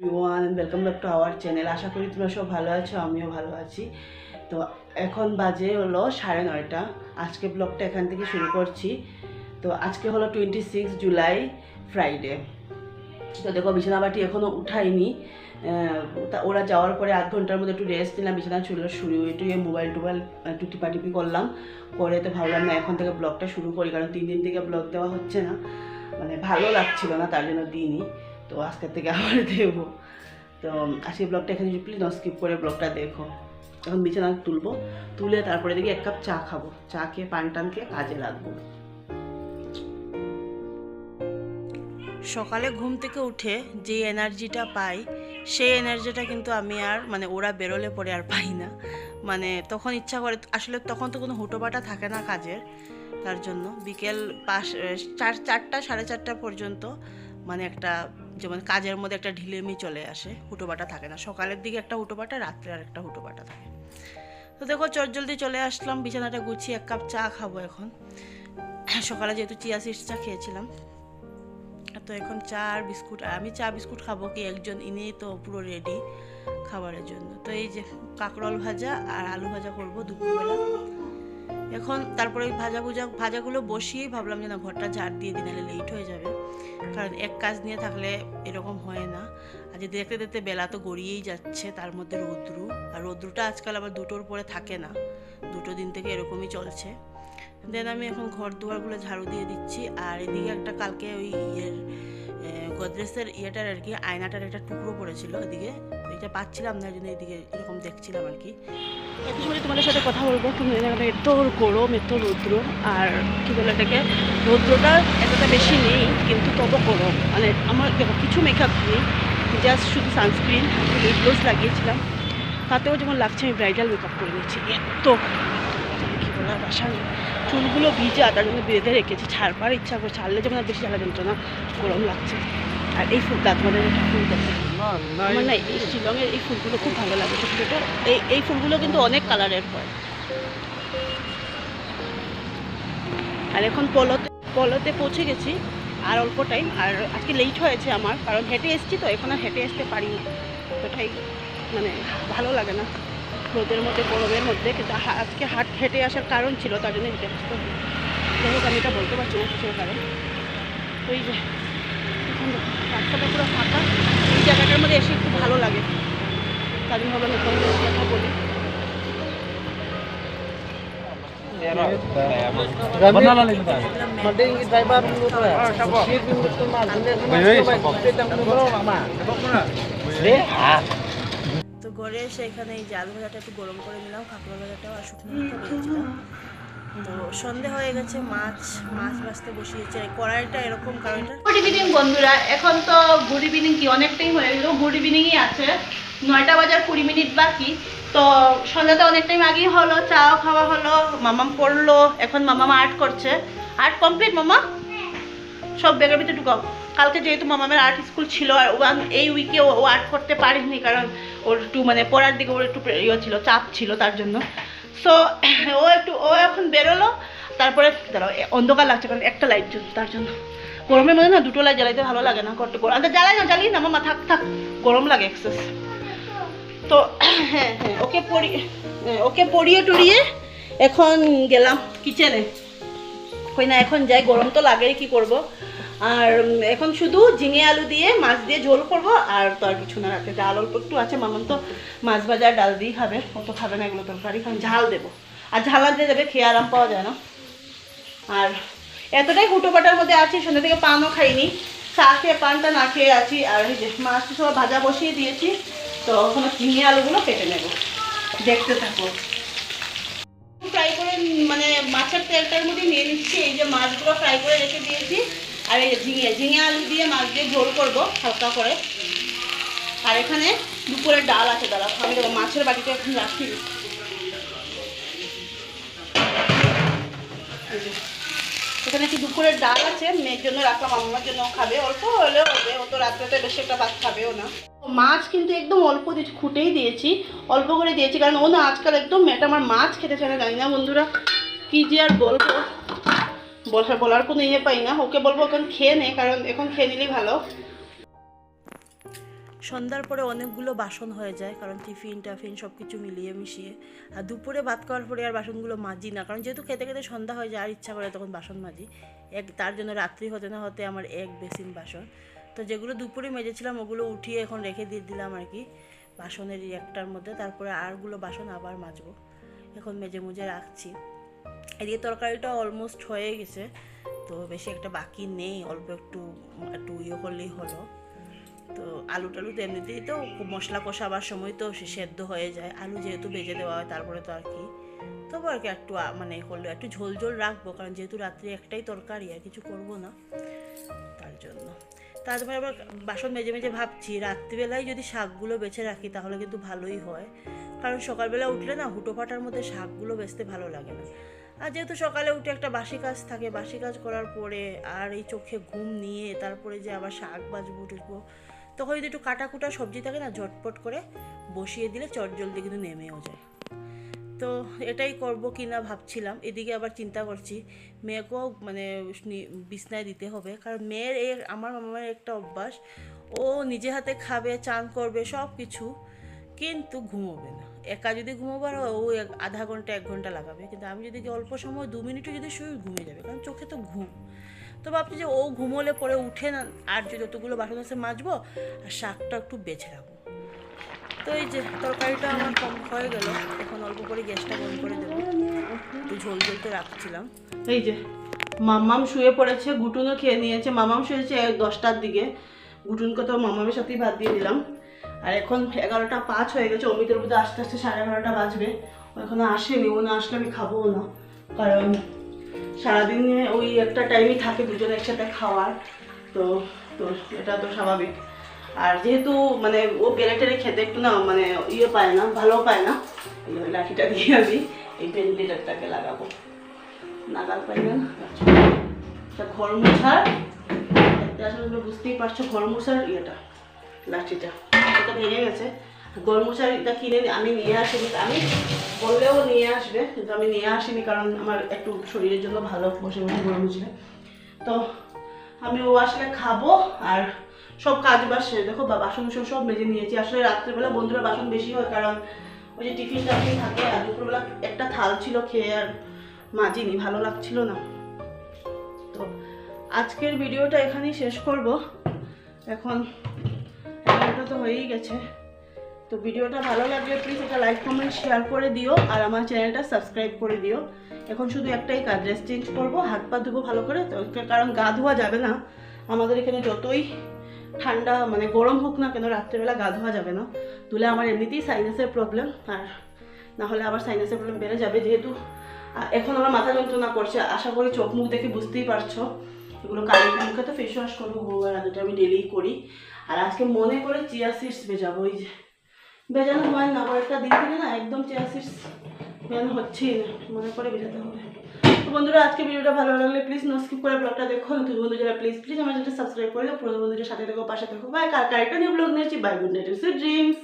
Welcome back to our channel আশা করি তোমরা সব ভালো আছো, আমিও ভালো আছি। তো এখন বাজে হলো সাড়ে নয়টা। আজকে ব্লগটা এখান থেকে শুরু করছি। তো আজকে হলো টোয়েন্টি সিক্স জুলাই ফ্রাইডে তো দেখো, বিছানাবাটি এখনও উঠাইনি। তা ওরা যাওয়ার পরে আধ ঘণ্টার মধ্যে একটু রেস্ট নিলাম। বিছানা ছিল শুরু টুয়ে মোবাইল টোবাইল একটু টিপাটিপি করলাম। পরে তো ভাবলাম, না, এখন থেকে ব্লগটা শুরু করি। কারণ তিন দিন থেকে ব্লগ দেওয়া হচ্ছে না। মানে ভালো লাগছিল না, তার জন্য দিইনি। তো আজকের থেকে আবার দেবো তো আজকে ব্লগটা এখানে প্লিজ স্কিপ করে ব্লগটা দেখো। এখন বিছানা তুলবো, তুলে তারপরে দেখি এক কাপ চা খাব। চা খেয়ে, পান টান খেয়ে কাজে লাগবো। সকালে ঘুম থেকে উঠে যে এনার্জিটা পাই, সেই এনার্জিটা কিন্তু আমি আর মানে ওরা বেরোলে পরে আর পাই না। মানে তখন ইচ্ছা করে, আসলে তখন তো কোনো হুটোপাটা থাকে না কাজের। তার জন্য বিকেল পাঁচ চার, চারটা, সাড়ে চারটা পর্যন্ত মানে একটা যেমন কাজের মধ্যে একটা ঢিলেমি চলে আসে, হুটোপাটা থাকে না। সকালের দিকে একটা হুটোপাটা, রাত্রে আর একটা হুটোপাটা থাকে। তো দেখো চটজলদি চলে আসলাম, বিছানাটা গুছিয়ে এক কাপ চা খাব এখন। সকালে যেহেতু চিয়া সিডস চা খেয়েছিলাম, তো এখন চা আর বিস্কুট, আর আমি চা বিস্কুট খাব কি, একজন ইনি তো পুরো রেডি খাবারের জন্য। তো এই যে কাঁকরোল ভাজা আর আলু ভাজা করব দুপুরবেলা। এখন তারপরে ওই ভাজা ভুজা, ভাজাগুলো বসিয়েই ভাবলাম যে না ঘরটা ঝাড় দিয়ে দিন নাহলে লেট হয়ে যাবে। কারণ এক কাজ নিয়ে থাকলে এরকম হয় না। আর যে দেখতে দেখতে বেলা তো গড়িয়েই যাচ্ছে, তার মধ্যে রৌদ্রু। আর রৌদ্রুটা আজকাল আবার দুটোর পরে থাকে না। দুটো দিন থেকে এরকমই চলছে। দেন আমি এখন ঘর দুয়ারগুলো ঝাড়ু দিয়ে দিচ্ছি। আর এদিকে একটা কালকে ওই ইয়ের গোদরেজের ইয়েটার আর কি, আয়নাটার একটা টুকরো পড়েছিল ওইদিকে ওইটা পাচ্ছিলাম না জন্য এদিকে এরকম দেখছিলাম আর কি। সময় তোমাদের সাথে কথা বলব এত গরম এত রৌদ্র, আর কি বলে এটাকে, রৌদ্রটা এতটা বেশি নেই, কিন্তু তবু গরম মানে আমার কিছু মেকআপ নেই জাস্ট শুধু সানস্ক্রিন লিপ গ্লোস লাগিয়েছিলাম। তাতেও যেমন লাগছে, আমি ব্রাইডাল মেকআপ করে নিয়েছি, এত কি বলে, আর বাসা চুলগুলো ভিজা তার জন্য বেঁধে রেখেছি, ছাড়বার ইচ্ছা করে ছাড়লে যেমন আর বেশি জ্বালা যন্ত্রণা, গরম লাগছে। আর এই ফুলটা তোমাদের একটা ফুল দেখো। আমার না এই শিলংয়ের এই ফুলগুলো খুব ভালো লাগে ছোটো ছোটো। এই এই ফুলগুলো কিন্তু অনেক কালারের হয়। আর এখন পলোতে পলোতে পৌঁছে গেছি আর অল্প টাইম আর আজকে লেট হয়েছে আমার কারণ হেঁটে এসেছি তো এখন আর হেঁটে আসতে পারিনি ওটাই মানে ভালো লাগে না। রোদের মধ্যে গরমের মধ্যে কিন্তু আজকে হাট হেঁটে আসার কারণ ছিল তার জন্য হেঁটে আসতে হবে যাই হোক আমি এটা বলতে পারছি না কিসের কারণ ওই যে দেখো, রাস্তাটা পুরো ফাঁকা। এই জায়গাটার মধ্যে এসে একটু ভালো লাগে। তার জন্য ভাবলাম এসে কথা বলি। তো ঘরে এসে এখানে এই জাল ভাজাটা একটু গরম করে নিলাম কাঁকড়া ভাজাটাও আর শুকনো তো সন্ধে হয়ে গেছে, মাছ মাছ ভাজতে বসিয়েছে। কড়াইটা এরকম কারণটা গুড ইভিনিং বন্ধুরা, এখন তো গুড ইভিনিং কি অনেক টাইম হয়ে গেল, গুড ইভিনিংই আছে, নয়টা বাজার কুড়ি মিনিট বাকি, তো সন্ধ্যাতে অনেক টাইম আগেই হলো, চাও খাওয়া হলো, মামাম পড়ল, এখন মামামা আর্ট করছে। আর্ট কমপ্লিট, মামা? সব ব্যাগের ভিতরে ঢুকাও। কালকে যেহেতু মামামের আর্ট স্কুল ছিল, আর এই উইকে ও আর্ট করতে পারেনি, কারণ ওর একটু মানে পড়ার দিকে ওর একটু ইয়ে ছিল, চাপ ছিল তার জন্য। সো ও একটু, ও এখন বেরোলো, তারপরে অন্ধকার লাগছে, কারণ একটা লাইট জ্বল তার জন্য। গরমের মধ্যে না দুটো লাইট জ্বালাইতে ভালো লাগে না করতে গরম। আচ্ছা জ্বালাই না, জ্বালিয়ে না, মামা, থাক থাক, গরম লাগে এক্সেস তো হ্যাঁ হ্যাঁ ওকে পড়ি ওকে পড়িয়ে টড়িয়ে এখন গেলাম কিচেনে কই না, এখন যাই, গরম তো লাগেই, কি করব? আর এখন শুধু ঝিঙে আলু দিয়ে মাছ দিয়ে ঝোল করব, আর তো আর কিছু না রাতে ডাল অল্প একটু আছে, মামন তো মাছ ভাজা, ডাল দিয়েই খাবে অত খাবে না এগুলো তরকারি, কারণ ঝাল দেবো। আর ঝাল আনতে দেবে খেয়ে আরাম পাওয়া যায় না। আর এতটাই হুটোপাটার মধ্যে আছি, সন্ধ্যা থেকে পানও খাইনি। চা খেয়ে, পানটা না খেয়ে আছি, আর এই যে মাছটা সব ভাজা বসিয়ে দিয়েছি, তো ওখানে ঝিঙে আলুগুলো কেটে নেব। দেখতে থাকো। ফ্রাই করে মানে মাছের তেলটার মধ্যে নিয়ে নিচ্ছি, এই যে মাছগুলো ফ্রাই করে রেখে দিয়েছি। আর এই ঝিঙে ঝিঙে আলু দিয়ে মাছ দিয়ে ঝোল করব, হালকা করে। আর এখানে দুপুরের ডাল আছে দাদা আমি দেখো মাছের বাটিতে এখন রাখি। এখানে কি দুপুরের ডাল আছে? মেয়ের জন্য রাখলাম, আমার জন্য খাবে। অল্প হলেও হবে, ও তো রাত্রেতে বেশি একটা ভাত খাবেও না। মাছ কিন্তু একদম অল্প দিয়েছি, খুঁটেই দিয়েছি। অল্প করে দিয়েছি, কারণ ও না আজকাল একদম মেয়েটা, আমার মাছ খেতে চায় না, জানি না বন্ধুরা, কি যে আর বলব। বলার বলার কোনো ইয়ে পাই না। ওকে বলব এখন খেয়ে নে, কারণ এখন খেয়ে নিলেই ভালো। সন্ধ্যার পরে অনেকগুলো বাসন হয়ে যায়, কারণ টিফিন, টাফিন সব কিছু মিলিয়ে মিশিয়ে। আর দুপুরে ভাত খাওয়ার পরে আর বাসনগুলো মাজি না, কারণ যেহেতু খেতে খেতে সন্ধ্যা হয়ে যায়, আর ইচ্ছা করে তখন বাসন মাজি। এক তার জন্য রাত্রি হতে না হতে আমার এক বেসিন বাসন। তো যেগুলো দুপুরে মেজেছিলাম, ওগুলো উঠিয়ে এখন রেখে দিয়ে দিলাম আর কি, বাসনের একটার মধ্যে। তারপরে আরগুলো বাসন আবার মাজবো। এখন মেজে মুজে রাখছি। এদিকে তরকারিটা অলমোস্ট হয়ে গেছে, তো বেশি একটা বাকি নেই, অল্প একটু একটু ইয়ে করলেই হলো। তো আলু টালু তো এমনিতেই তো মশলা কষাবার সময় তো সেদ্ধ হয়ে যায়, আলু যেহেতু ভেজে দেওয়া হয় তারপরে তো আর কি। তবু আর কি একটু মানে করলে, একটু ঝোল ঝোল রাখব, কারণ যেহেতু রাত্রে একটাই তরকারি, আর কিছু করব না, তার জন্য। তারপরে আবার বাসন মেজে মেজে ভাবছি, রাত্রিবেলায় যদি শাকগুলো বেছে রাখি তাহলে কিন্তু ভালোই হয়। কারণ সকালবেলা উঠলে না হুটোপাটার মধ্যে শাকগুলো বেচতে ভালো লাগে না। আর যেহেতু সকালে উঠে একটা বাসি কাজ থাকে, বাসি কাজ করার পরে আর এই চোখে ঘুম নিয়ে তারপরে যে আবার শাক বাজবো টুসবো তখন যদি একটু কাটা কুটা সবজি থাকে না, ঝটপট করে বসিয়ে দিলে চট জলদি কিন্তু নেমেও যায়। তো এটাই করব কি না ভাবছিলাম, এদিকে আবার চিন্তা করছি, মেয়েকেও মানে বিছনায় দিতে হবে, কারণ মেয়ের এই আমার মামার একটা অভ্যাস, ও নিজে হাতে খাবে, চান করবে সব কিছু কিন্তু ঘুমোবে না। একা যদি ঘুমোবার ও আধা ঘণ্টা, এক ঘণ্টা লাগাবে। কিন্তু আমি যদি অল্প সময়, দু মিনিটও যদি শুয়ে ঘুমিয়ে যাবে। কারণ চোখে তো ঘুম। তো ভাবছি যে ও ঘুমোলে পরে উঠে না, আর যে যতগুলো বাসন আছে মাজবো, আর শাকটা একটু বেছে রাখব। তো এই যে তরকারিটা আমার কম হয়ে গেল। এখন অল্প করে গ্যাসটা বন্ধ করে দেবো। একটু ঝোল ঝোল তো রাখছিলাম। এই যে, মাম্মাম শুয়ে পড়েছে, গুটুনও খেয়ে নিয়েছে। মামাম শুয়েছে দশটার দিকে। গুটুনকে তো মামামের সাথেই ভাত দিয়ে দিলাম। আর এখন এগারোটা পাঁচ হয়ে গেছে, অমিতের মধ্যে আস্তে আস্তে সাড়ে এগারোটা বাজবে। এখনও আসেনি, ও না আসলে আমি খাব না। কারণ সারাদিনে ওই একটা টাইমই থাকে দুজনে একসাথে খাওয়ার, তো তো এটা তো স্বাভাবিক। আর যেহেতু মানে ও বেড়ে টেড়ে খেতে একটু না মানে ইয়ে পায় না ভালো পায় না লাঠিটা দিয়ে আমি এই ভেন্টিলেটারটাকে লাগাবো। নাগাল পাই না আচ্ছা। ঘর মোছার আসলে বুঝতেই পারছ ঘর মোছার ইয়েটা, লাঠিটা। এটা ভেঙে গেছে। এটা কিনে আমি নিয়ে আসিনি। আমি বললেও নিয়ে আসবে, কিন্তু আমি নিয়ে আসিনি কারণ আমার একটু শরীরের জন্য ভালো, বসে বসে মুছলে তো আমি ও আসলে খাব আর সব কাজ বাজ সেরে দেখো, বা বাসন সব মেজে নিয়েছি। আসলে রাত্রেবেলা বন্ধুরা বাসন বেশি হয় কারণ ওই যে টিফিন টাফিন থাকে, আর দুপুরবেলা একটা থাল ছিল খেয়ে আর মাজিনি, ভালো লাগছিল না। তো আজকের ভিডিওটা এখানেই শেষ করব। এখন তো হয়েই গেছে। তো ভিডিওটা ভালো লাগলে প্লিজ একটা লাইক কমেন্ট শেয়ার করে দিও আর আমার চ্যানেলটা সাবস্ক্রাইব করে দিও। এখন শুধু একটাই কাজ ড্রেস চেঞ্জ করব, হাত পা ধুবো ভালো করে, তো কারণ গা ধোয়া যাবে না। আমাদের এখানে যতই ঠান্ডা মানে গরম হোক না কেন, রাত্রেবেলা গা ধোয়া যাবে না। ধুলে আমার এমনিতেই সাইনাসের প্রবলেম আর না হলে আবার সাইনাসের প্রবলেম বেড়ে যাবে যেহেতু। এখন আমার মাথা যন্ত্রণা করছে। আশা করি চোখ মুখ দেখে বুঝতেই পারছ। এগুলো কালি মুখে তো ফেস ওয়াশ করব গোবর আদুটা আমি ডেলি করি। আর আজকে মনে করে চিয়া সিডস ভেজাবো, ওই যে বেজানো হয় না একটা দিন থেকে না একদম চিয়া সিডস ভেজানো হচ্ছেই না, মনে করে ভেজাতে হবে। তো বন্ধুরা, আজকে ভিডিওটা ভালো লাগলে প্লিজ নো স্কিপ করে ব্লগটা দেখো, নতুন বন্ধু যারা প্লিজ প্লিজ আমার যেটা সাবস্ক্রাইব করে দাও, পুরোনো বন্ধুদের সাথে দেখো পাশে দেখো বাই কার কার একটা নিউ ব্লগ নিয়েছি বাই গুড নাইট ড্রিমস